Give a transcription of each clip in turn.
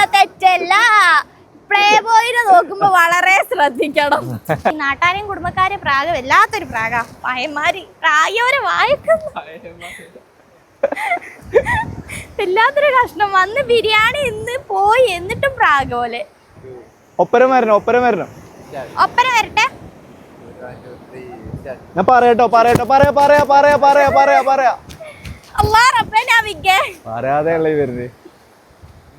ചെയ്യാനുള്ള തെറ്റല്ല. പ്ലേ ബോയിനെ നോക്കുമ്പോ വളരെ ശ്രദ്ധിക്കണം. ഈ നാട്ടാരെയും കുടുംബക്കാരെ പ്രാഗ വല്ലാത്തൊരു പ്രാഗ പയന്മാര് പ്രായവരെ വായിക്കുന്നു. വല്ലാത്തൊരു കഷ്ണം. വന്ന് ബിരിയാണി ഇന്ന് പോയി. എന്നിട്ടും പ്രാഗ പോലെ. ഒപ്പരം വരണം ഒപ്പരം വരണം. ഒപ്പന വരട്ടെ. ഞാൻ പറയട്ടോ പറയട്ടോ പറയാ പറയാ പറയാ പറയാ പറയാ പറയാ. അള്ളാ റബ്ബേ ഞാൻ വിക്കേ പറയാതെ അല്ലേ വരുന്നത്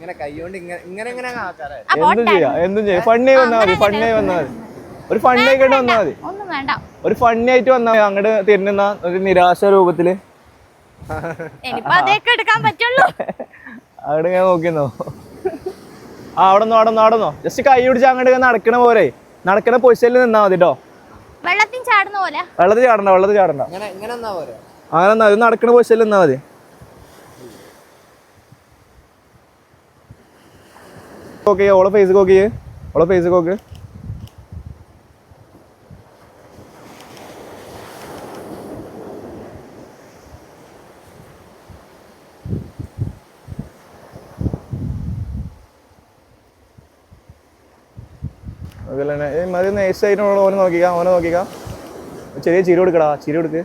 ഇങ്ങനെ കൈകൊണ്ട് ഇങ്ങനെ ഇങ്ങനെ ഇങ്ങനെ ആക്കാറേ എന്തും ചെയ്യാം? എന്തും ചെയ്യാം. ഫണ്ണി വന്നാൽ മതി ഫണ്ണി വന്നാൽ മതി. ഒരു ഫണ്ണി ആയിട്ട് വന്നാൽ മതി. ഒന്നും വേണ്ട. ഒരു ഫണ്ണി ആയിട്ട് വന്നാൽ മതി. അങ്ങോട്ട് തിരിഞ്ഞുന്ന ഒരു നിരാശ രൂപത്തിൽ. അവിടെ ഞാൻ നോക്കിന്നോ. ആ അവിടെ നിന്ന് അവിടെ നടന്നോ ജസ്റ്റ് കൈ പിടിച്ച് അങ്ങോട്ട് നടക്കണ പോലെ. നടക്കണ പൊസിഷനിൽ നിന്നാ മതി കേട്ടോ വെള്ളത്തിൽ ചാടുന്ന പോലെ. വെള്ളത്തിൽ ചാടണ്ട വെള്ളത്തിൽ ചാടണ്ട. ഇങ്ങനെ ഇങ്ങനെ എന്നാ പോരാ? അങ്ങനെ. നടക്കണ പൊസിഷനിൽ നിന്നാ മതി. ഓക്കെ ഓളെ ഫേസ് നോക്കി ഓളെ ഫേസ് നോക്ക് ഓനെ ഓനെ ചെറിയ ചിരി കൊടുക്കടാ ചിരി കൊടുക്ക്.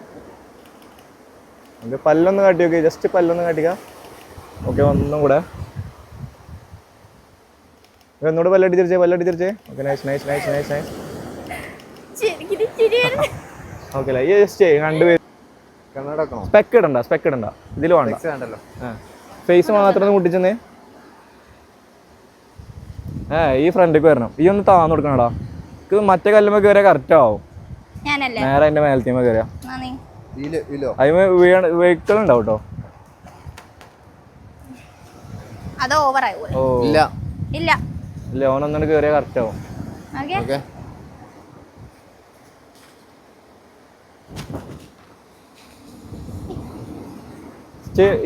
പല്ലൊന്ന് കാട്ടി നോക്കി ജസ്റ്റ് പല്ലൊന്ന് കാട്ടിക്കാ. ഓക്കെ ഒന്നും കൂടെ. ഓക്കേ, വല്ലടി തിരിച്ചേ വല്ലടി തിരിച്ചേ okay nice nice nice nice nice. Okay അല്ലേ ജസ്റ്റ് രണ്ടുപേരും. കണ്ണട സ്പെക്ക് ഇടണ്ട സ്പെക്ക് ഇടണ്ട. ഇതിൽ വേണ്ട. ഫേസ് മാത്രം മുട്ടിച്ചെന്നേ. ഏ ഈ ഫ്രണ്ടിക്ക് വരണം. ഈ ഒന്ന് താന്ന് കൊടുക്കണടാ. ഇത് മറ്റേ കല്ലുമ്പോ കയറിയാൽ കറക്റ്റ് ആവും. ഞാനല്ല? നേരെ അതിന്റെ മേലത്തേമ കയറിയാ അതിന് വീണ വെഹിക്കിൾ ഉണ്ടാവും കേട്ടോ അത് ഓവറായി ഇല്ല. ഇല്ല. ഇല്ല ഓനൊന്നും കയറിയാൽ കറക്റ്റ് ആവും. ഓക്കെ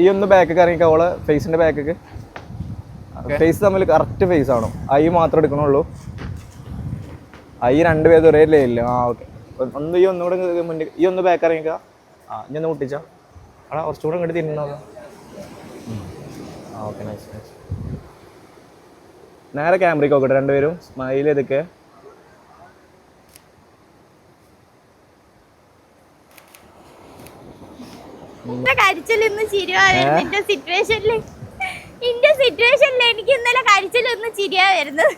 ഈ ഒന്ന് ബാക്കൊക്കെ ഇറങ്ങിക്ക അവളെ ഫേസിന്റെ ബാക്കൊക്കെ ഫേസ് തമ്മിൽ കറക്റ്റ് ഫേസ് ആണോ. ഐ മാത്രം എടുക്കണുള്ളൂ. ഐ രണ്ടുപേരും ഒരേ ലെയില്ല ആ ഓക്കെ ഒന്ന് ഈ ഒന്നുകൂടെ മുന്നിൽ ഈ ഒന്ന് ബാക്ക് ഇറങ്ങിക്ക. ആ ഇനി ഒന്ന് മുട്ടിച്ചോ ആടാ കുറച്ചുകൂടെ ഇങ്ങോട്ട് തിരിഞ്ഞോ ആ ഓക്കെ നൈസ് നൈസ് നേരെ ക്യാമറയ്ക്ക് നോക്കട്ടെ രണ്ടുപേരും സ്മൈൽ ചെയ്തൊക്കെ ചിരിയാ വരുന്നത് എന്റെ എന്റെ എനിക്ക് ഇന്നലെ ചിരിയാ വരുന്നത്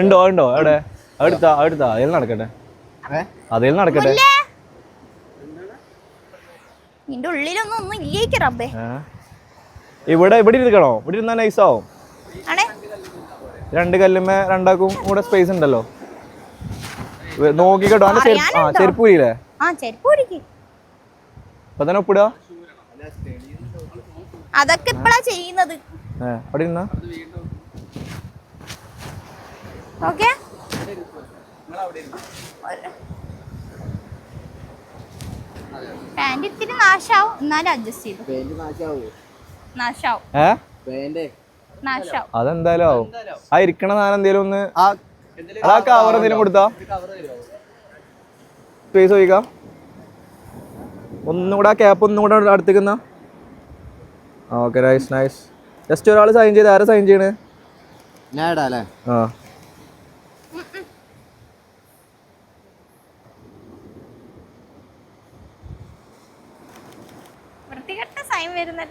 ഉണ്ടോ ഉണ്ടോ? അവിടെ അടുത്താ അടുത്താ അതിൽ നടക്കട്ടെ. അതിൽ നടക്കട്ടെ. നിന്റെ ഉള്ളിലൊന്നും ഒന്നും ഇല്ലേക്ക് റബ്ബേ? ഇവിടെ ഇവിടെ ഇരിക്കണോ? ഇവിടെ ഇരുന്നാൽ നൈസ് ആവും. രണ്ട് കല്ലുമേ രണ്ടാക്കും കൂടെ സ്പേസ് ഉണ്ടല്ലോ. നോക്കിക്കട്ടോ. ആ അറിയാനുണ്ടോ? ആ ചെരുപ്പ് പിടിക്ക് അപ്പൊ തന്നെ ഒപ്പിടുക അതൊക്കെ ഇപ്പഴാ ചെയ്യുന്നത്. അവിടെ ഇരുന്ന. ഓക്കെ? പാന്റ് ഇത്തിരി നാശാവും. എന്നാലും അഡ്ജസ്റ്റ് ചെയ്തു. അതെന്തായാലും ആവും. ആ ഇരിക്കണ സാധനം എന്തേലും ഒന്ന് ആ ആ കവർ എന്തേലും കൊടുത്താ? സ്പേസ് ചോദിക്കാം. ഒന്നും കൂടെ ആ ക്യാപ്പ് ഒന്നും കൂടെ അടുത്തേക്കുന്ന? ഓക്കെ നൈസ് നൈസ് ജസ്റ്റ് ഒരാൾ സൈൻ ചെയ്ത് ആരാ സൈൻ ചെയ്യണേ? ആ.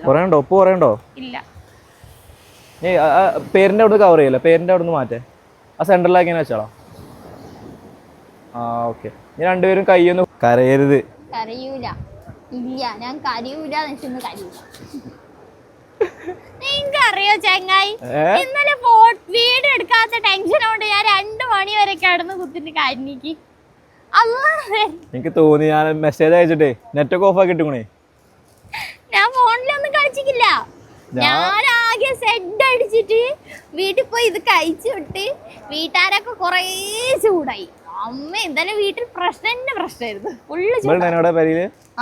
പറയണ്ടോ? ഒപ്പ് പറയണ്ടോ? ഇല്ല. നീ പേരിന്റെ അവിടെ കവർ ചെയ്യല്ലേ? പേരിന്റെ അവിടെ നിന്ന് മാറ്റേ. ആ സെന്ററിലാക്കി വെച്ചാളോ. ആ ഓക്കെ നീ രണ്ടുപേരും കൈയൊന്ന് കരയരുത്. കരയൂല. ഇല്ല ഞാൻ കരയൂല ചെങ്ങായി? ഇന്നലെ വീട് എടുക്കാത്ത ടെൻഷൻ കൊണ്ട് ഞാൻ രണ്ടു മണി വരെ കിടന്ന് കരഞ്ഞിക്ക്. എനിക്ക് തോന്നി ഞാൻ മെസ്സേജ് അയച്ചിട്ടേ നെറ്റൊക്കെ ഓഫ് ആക്കി ഇട്ടുക്കണേ. ഞാൻ ഫോണിലൊന്നും കളിച്ചിട്ടില്ല ഞാൻ ആകെ സെഡ് അടിച്ചിട്ട് വീട്ടിൽ പോയി ഇത് കഴിച്ചു വിട്ട് വീട്ടുകാരൊക്കെ കൊറേ ചൂടായി. അമ്മ എന്തായാലും വീട്ടിൽ പ്രശ്നം പ്രശ്നമായിരുന്നു. ഫുള്ള്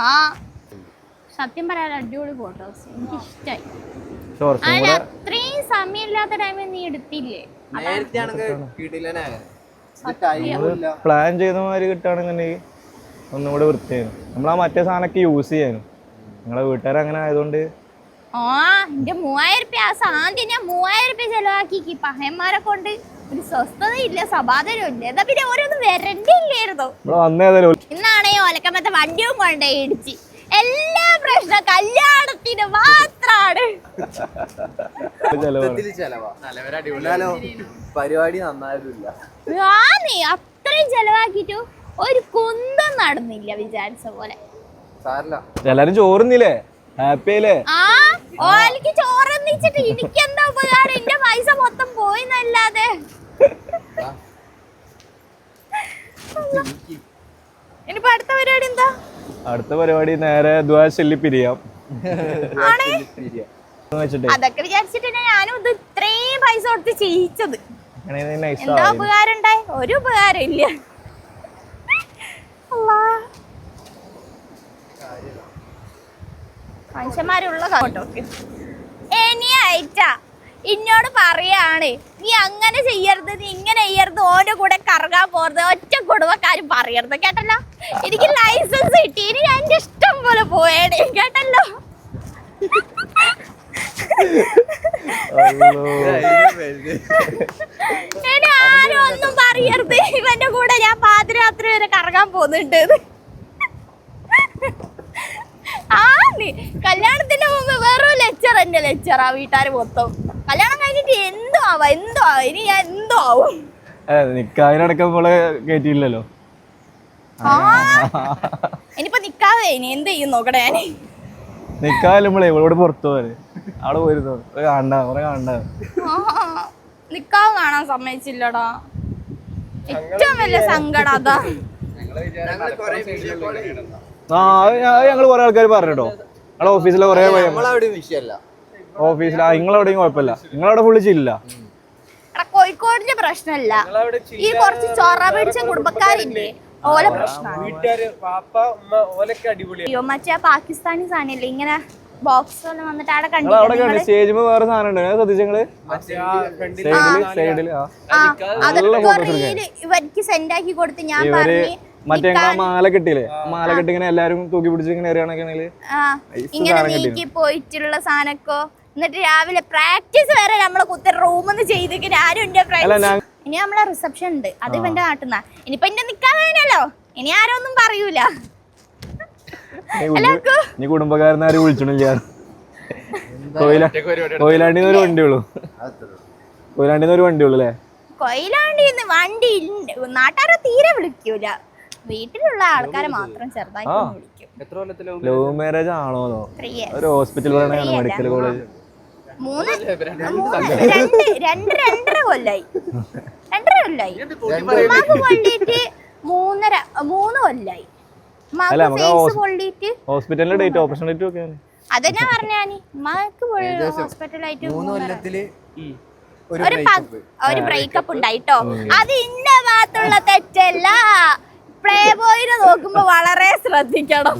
ആ. സത്യം പറയാൻ അടിപൊളി ഫോട്ടോസ് എനിക്ക് ഇഷ്ടായി അതിന് കൂടെ? അത്രയും സമയമില്ലാത്ത ടൈമിൽ നീ എടുത്തില്ലേ? പ്ലാൻ ചെയ്ത മാതിരി കിട്ടുകയാണെന്നുണ്ടെങ്കിൽ ഒന്നും കൂടെ വൃത്തിയായിരുന്നു. നമ്മൾ ആ മറ്റേ സാധനമൊക്കെ യൂസ് ചെയ്യാനും നിങ്ങളെ വീട്ടുകാർ അങ്ങനെ ആയതുകൊണ്ട്? ആ എന്റെ മൂവായിരം റുപ്യ ആ സാന്തി ഞാൻ മൂവായിരം റുപ്യ ചെലവാക്കി പഹയന്മാരെ കൊണ്ട് ഒരു സ്വസ്ഥതയില്ല സമാധാനം ഇല്ല എന്നാ പിന്നെ ഓരോന്നും വരണ്ടില്ലായിരുന്നു. ഇവിടെ വന്നേതായാലും ഇന്നാണേ ഒലക്കമ്മത്തെ വണ്ടിയും കൊണ്ടേ ഇടിച്ച്. എല്ലാ പ്രശ്നം കല്യാണത്തിന് മാത്രാണ്. പരിപാടി നന്നായതില്ല ഞാനേ അത്രയും ചെലവാക്കിട്ടു ഒരു കുന്തം നടന്നില്ല വിചാരിച്ച പോലെ. എല്ലാരും ചോറുന്നില്ലേ? ഹാപ്പി അല്ലേ? ആ ഓലക്ക് ചോറന്നിച്ചിട്ട് എനിക്ക് എന്താ ഉപകാരം? എന്റെ പൈസ മൊത്തം പോയി എന്നല്ലാതെ ഇനിയിപ്പോ അടുത്ത പരിപാടി എന്താ? അടുത്ത പരിപാടി നേരെ ദ്വാശല്ലി പിരിയാം ആണേ? വെച്ചിട്ട്. അതൊക്കെ വിചാരിച്ചിട്ട് ഞാനും ഇത് ഇത്രയും പൈസ കൊടുത്ത് ചെയ്യിച്ചത്. എന്താ ഉപകാരം ഉണ്ടായി? ഒരു ഉപകാരം ഇല്ല അല്ലാ. മനുഷ്യന്മാരുള്ള കാട്ടോക്ക് ഇനി അയച്ചാ ഇന്നോട് പറയാണ് നീ അങ്ങനെ ചെയ്യരുത് നീ ഇങ്ങനെ ചെയ്യരുത് ഓന്റെ കൂടെ കറങ്ങാൻ പോരുത് ഒറ്റ കുടുംബക്കാരും പറയരുത്. കേട്ടല്ലോ? എനിക്ക് ലൈസൻസ് കിട്ടി. ഇനി ഞാൻ എന്റെ ഇഷ്ടം പോലെ പോയേടേ കേട്ടല്ലോ? ഇനി ആരും ഒന്നും പറയരുത്. ഇവന്റെ കൂടെ ഞാൻ പാതിരാത്രി വരെ കറങ്ങാൻ പോകുന്നുണ്ട്. ആ നീ കല്യാണത്തിന്റെ മുമ്പ് വെറും ലെക്ചർ എന്റെ ലെക്ചർ ആ വീട്ടുകാര് മൊത്തം. കല്യാണം കഴിഞ്ഞിട്ട് എന്തോ ആവാ എന്തോ ആവാ ഇനി ഞാൻ എന്തോ ആവും? നിക്കാതിനടക്കം നമ്മളെ കയറ്റിയില്ലല്ലോ ആ. ഇനിയിപ്പോ നിക്കാതെ ഇനി എന്ത് ചെയ്യും നോക്കണേ ഞാൻ നിക്കാതെ നമ്മളെ ഇവളോട് പുറത്തു പോരെ അവിടെ പോയിരുന്നു. കാണണ്ട കുറെ കാണണ്ട നിക്കാവ് കാണാൻ സമ്മതിച്ചില്ലടാ. ഏറ്റവും വലിയ സങ്കടം അതാ. ഞങ്ങൾ കൊറേ വീഡിയോ കോൾ ആ അത് ഞ- അത് ഞങ്ങൾ കുറെ ആൾക്കാർ പറഞ്ഞിട്ടോ. ഞങ്ങളെ ഓഫീസിലെ കുറെ നമ്മളവിടെ വിഷയമല്ല ഓഫീസിൽ നിങ്ങളെവിടെയും കുഴപ്പമില്ല നിങ്ങളവിടെ ഫുള്ള് ചില്ല എടാ കോഴിക്കോടിന്റെ പ്രശ്നമല്ല ഈ കുറച്ച് ചൊറ പിടിച്ച കുടുംബക്കാരില്ലേ ഓലെ പ്രശ്നമാണ് മറ്റേ ആ പാകിസ്ഥാനി സാധനമില്ലേ ഇങ്ങനെ ബോക്സ് പോലെ വന്നിട്ട് അവിടെ കണ്ടിട്ട് അവിടെ കണ്ടില്ലേ കണ്ടു സ്റ്റേജിൽ വേറെ സാധനം ഉണ്ട് ശ്രദ്ധിച്ചു നിങ്ങൾ. മറ്റേ ആ സൈഡിൽ സൈഡിൽ ആ ആ. ഇവർക്ക് സെൻഡ് ആക്കി കൊടുത്ത് ഞാൻ പറഞ്ഞു മറ്റേ ഞങ്ങളെ മാല കിട്ടിയില്ലേ? മാല കെട്ടി ഇങ്ങനെ എല്ലാരും തൂക്കി പിടിച്ച് ഇങ്ങനെ എറിയണക്കെങ്കിൽ ആ ഇങ്ങനെ നീക്കി പോയിട്ടുള്ള സാധനക്കോ. എന്നിട്ട് രാവിലെ പ്രാക്ടീസ് വരെ നമ്മളെ കുത്തി റൂമിന്ന് ചെയ്തിട്ട് ആരും എന്റെ ഇനി നമ്മളെ റിസപ്ഷൻ ഉണ്ട്. അത് ഇവന്റെ നാട്ടിന്നാ ഇനിയിപ്പൊ എന്റെ നിക്കാൻ വേണല്ലോ ഇനി ആരും ഒന്നും പറയൂല നീ കുടുംബ- നീ കുടുംബക്കാരനെ ആരും വിളിച്ചണില്ല. കൊയിലാ കൊയിലാണ്ടിന്ന് ഒരു വണ്ടി ഉള്ളൂ. കൊയിലാണ്ടിന്ന് ഒരു വണ്ടി ഉള്ളൂ അല്ലേ? കൊയിലാണ്ടിന്ന് വണ്ടി നാട്ടാരോ തീരെ വിളിക്കൂല. വീട്ടിലുള്ള ആൾക്കാരെ മാത്രം ചെറുതായിട്ട് ഒന്ന് വിളിക്കും ലവ് മാരേജ് ആണോന്നോ ഒരു ഹോസ്പിറ്റൽ പറയണ മെഡിക്കൽ കോളേജ് മൂന്ന് മൂന്ന് രണ്ട് രണ്ട് രണ്ടര കൊല്ലായി. രണ്ടര കൊല്ലായി. ഉമ്മാക്ക് കൊണ്ടിട്ട് മൂന്നര മൂന്ന് കൊല്ലായി. അല്ല, ഉമ്മാക്ക് നമുക്ക് ആ ഹോസ്- കൊണ്ടിട്ട് ഹോസ്പിറ്റലിന്റെ ഡേറ്റ് ഓപ്പറേഷൻ ഡേറ്റ് ഒക്കെ അതെന്നാ പറഞ്ഞാനി ഉമ്മാക്ക് ഹോസ്പിറ്റലായിട്ട് മൂന്ന് കൊല്ലത്തിൽ ഒരു ഒരു പ- ഒരു ബ്രേക്കപ്പ് ഉണ്ടായിട്ടോ. അത് ഇന്ന ഭാഗത്തുള്ള തെറ്റല്ല. പ്ലേ ബോയിനെ നോക്കുമ്പോ വളരെ ശ്രദ്ധിക്കണം.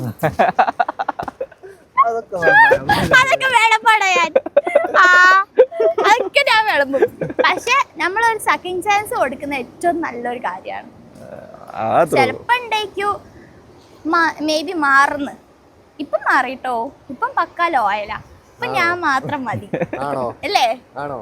അതൊക്കെ വേളപ്പാടയാൻ ആ അതൊക്കെ ഞാൻ വിളമ്പും. പക്ഷെ ഒരു സെക്കൻഡ് ചാൻസ് കൊടുക്കുന്ന ഏറ്റവും നല്ലൊരു കാര്യമാണ്. ചെലപ്പോ ഉണ്ടായിക്കൂ മേ ബി മാറുന്നു. ഇപ്പം മാറിട്ടോ? ഇപ്പം പക്ക ലോയല ഇപ്പൊ ഞാൻ മാത്രം മതി. അല്ലേ? ആണോ?